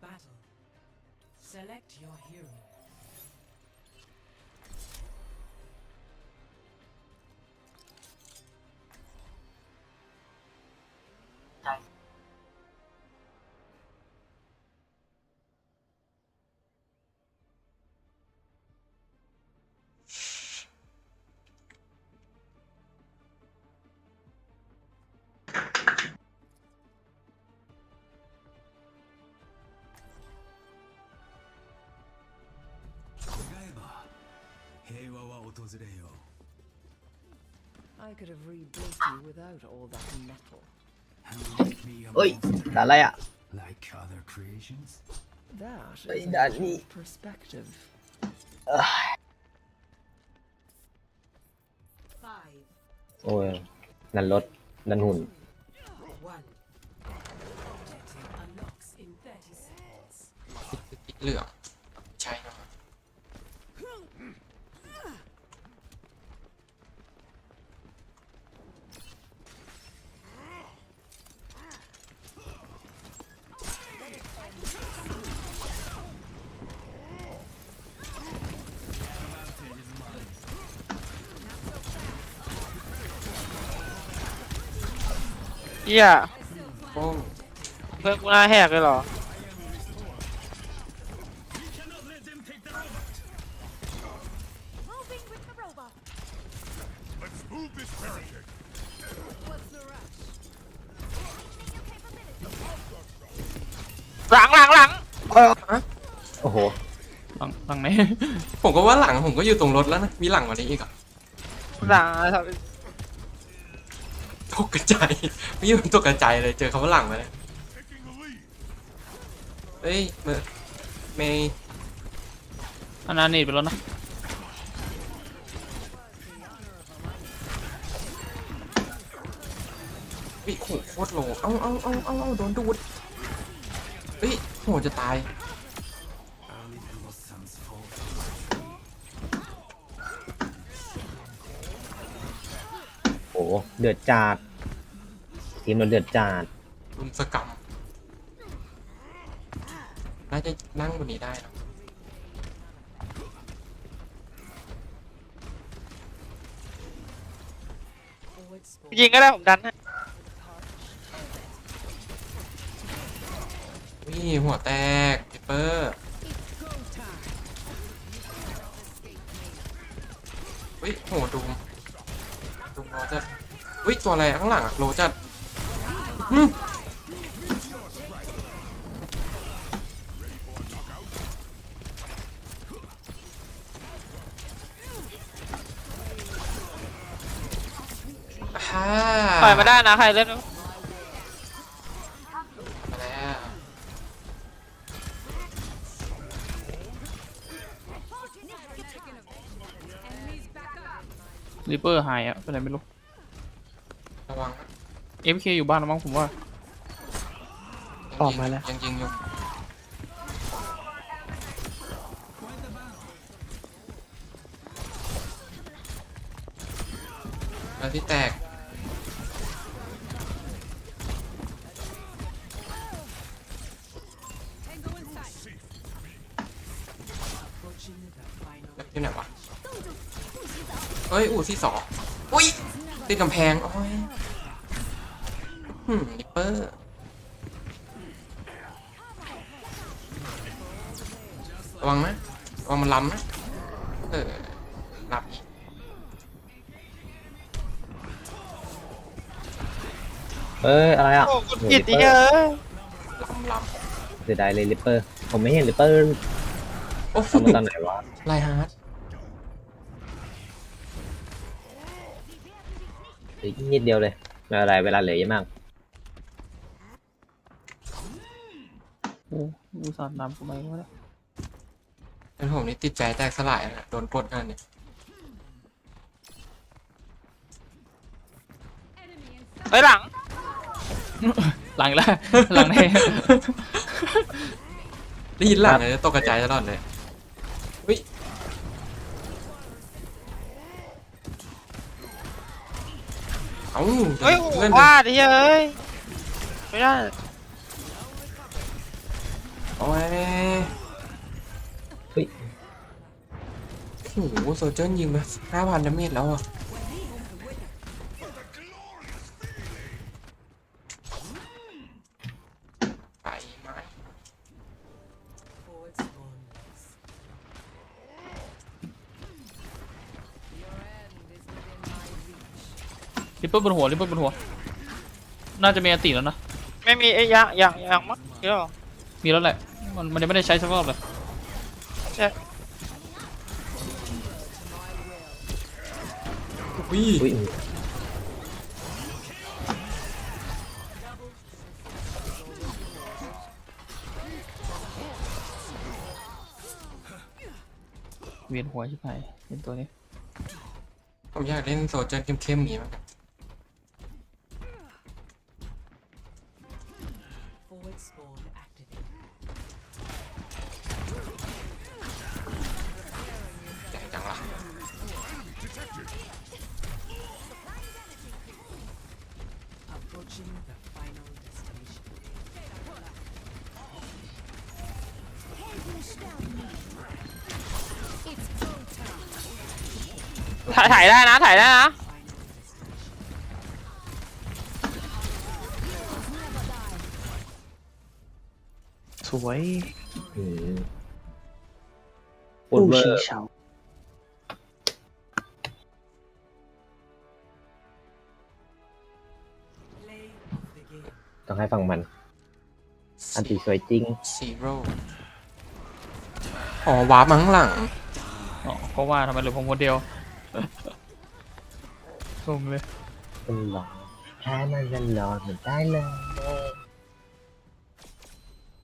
battle. Select your hero. 건설해요. I could have rebuilt you without all that metal. Oi, tá lá. Like other creations? That is a perspective. Five. Oh, yeah. นั่นรถนั่นหุ่น One. Objective unlocks in 30 เฮียโอ้เพื่อนกูหน้าแหกเลยเหรอ Moving with the robot. หลังหลังหลังโอ้โหหลังหลังไหน ผมก็ว่าหลังผมก็อยู่ตรงรถแล้วนะ มีหลังกว่านี้อีกเหรอะหลังครับต กกระจายไม่อยู่ตกกระจายเลยเจอคำว่าหลังมาเลยเฮ้ยเมย์เมย์อันนั้นนี่ไปแล้วนะวิโหโคตรโลเอาเอาเอาเอาเอาโดนดูดเฮ้ยโหจะตาย Only the Wasam's fault โอ้โหเดือดจาด ทีมเราเดือดจาดรุมสกรรมน่าจะนั่งบนนี้ได้นะยิงก็ได้ผมดันให้วิหัวแตกจิเปอร์วิโหดูมดูมโลจัดวิตัวอะไรข้างหลังอะโลจัด ฮ่าปล่อยมาได้นะใครเล่นมาแล้วริปเปอร์หายอะไปไหนไม่รู้ระวัง นะ FK อยู่บ้านแล้วมั้งผมว่ายังออกมาแล้ว ยังยิงอยู่แล้วที่แตก Approaching the final แล้วที่ไหนวะ เฮ้ย อู่ที่สอง อุ้ยติดกำแพงโอ้ย หืมนิปเปอร์ระวังนะระวังมันล้ำนะเออรับอีกเอ้ยอะไรอะโอ้กดโอ้ผิดลิดิปเปอเอ้ร์ยล้ำล้ำเสียดายเลยลิปเปอร์ ผมไม่เห็นลิปเปอร์โอ้โหทำมาตอนไหนวะไลฮาร์ดอีกนิดเดียวเลยไม่เป็นไรเวลาเหลือเยอะมาก อ้กูสอนนำกูไม่รู้แล้วเป็นผมนี่ติดใจแตกสลายนะโดนปลดกันเนี่ยไปหลัง หลังอีกแล้วหลังไหนได้ยินหลังเลยตกกระจายตลอดเลยวิเอ้าเฮ้ยโอ้เล่นพลาดดิเฮ้ย ไม่ได้ โอ้ยเฮ้ยโอ้โหโซเจอร์ยิงไปห้าพันดาเมจแล้วอะไปไหม Forward spawn legs. Your end is within my reach. ริปเปิลบนหัวริปเปิลบนหัว น่าจะมีอันติแล้วนะ ไม่มีไอ้ยยังยังยังมั้งเดี๋ยว มีแล้วแหละ มันมันยังไม่ได้ใช้สักรอบเลยใช่อุ้ยอุ้ยเวียนหัวชิบหายเป็นตัวนี้ผมอยากเล่นโซเจอร์เข้มๆอย่างนี้มั้ง ถ่ายถ่ายได้นะ ถ่ายได้นะ Final destination. สวย อืมปวดเวอร์ เฉา ให้ฟังมัน อันตีสวยจริง ซีโร่อ๋อวาร์ปมาข้างหลัง อ๋อก็ว่าทำไมเหลือผมคนเดียว งงเลยมันร้อนแพ้มันจะร้อนเหมือนได้เลย